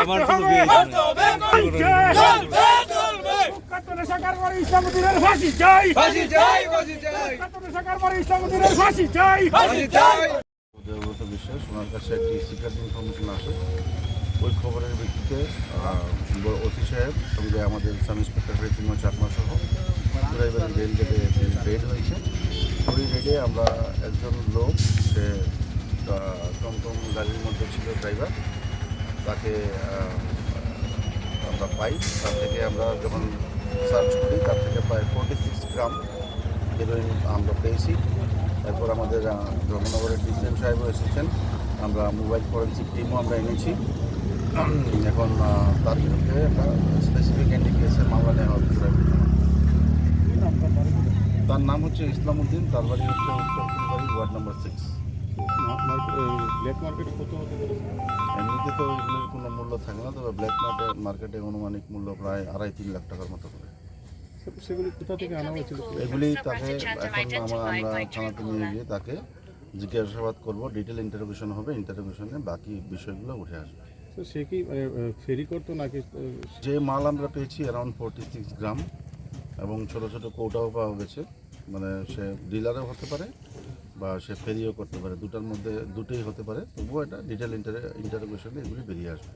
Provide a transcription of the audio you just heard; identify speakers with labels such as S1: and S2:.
S1: আমার শুধু বিয়ে
S2: বিশ্বাস ওনার কাছে একটি সিক্রেট ইনফরমেশন আসে। ওই খবরের ভিত্তিতে ওসি সাহেব সঙ্গে আমাদের সাব ইন্সপেক্টর হরিতিমা চাকমা সহ ড্রাইভারের রেল গেটে রেড হয়েছে। ওই রেডে আমরা একজন লোক, সে টমটম গাড়ির মধ্যে ছিল ড্রাইভার। তাকে আমরা পাই। তার থেকে আমরা যখন সার্চ করি, তার থেকে প্রায় ফোর্টি সিক্স গ্রাম হেরোইন আমরা পেয়েছি। এরপর আমাদের ধর্মনগরের ডিসিএম সাহেবও এসেছেন। আমরা মোবাইল ফরেন্সিক টিমও আমরা এনেছি। এখন তার বিরুদ্ধে একটা স্পেসিফিক এনডিপিএসের মামলা নেওয়া হচ্ছে। তার নাম হচ্ছে ইসলামউদ্দিন তার বাড়ি হচ্ছে উত্তর Phulbari ward number six
S3: black মার্কেটে কত হতে
S2: এমনিতে তো এগুলোর কোনো মূল্য থাকে না তবে ব্ল্যাক মার্কেট মার্কেটে অনুমানিক মূল্য প্রায় আড়াই তিন লাখ টাকার মতো করে।
S3: সেগুলি কোথা থেকে আনা হয়েছিল?
S2: এগুলি তাকে এখন আমরা আমরা থানাতে নিয়ে গিয়ে তাকে জিজ্ঞাসাবাদ করব ডিটেল ইন্টারভিউশন হবে ইন্টারভিউশনে বাকি বিষয়গুলো উঠে আসবে।
S3: তো সে কি মানে, ফেরি করতো নাকি
S2: যে মাল আমরা পেয়েছি অ্যারাউন্ড ফোরটি সিক্স গ্রাম এবং ছোটো ছোটো কৌটাও পাওয়া গেছে। মানে সে ডিলারও হতে পারে বা সে ফেরিও করতে পারে। দুটার মধ্যে দুটোই হতে পারে। তবুও এটা ডিটেল ইন্টার ইন্টারোগেশনে এগুলি বেরিয়ে আসবে।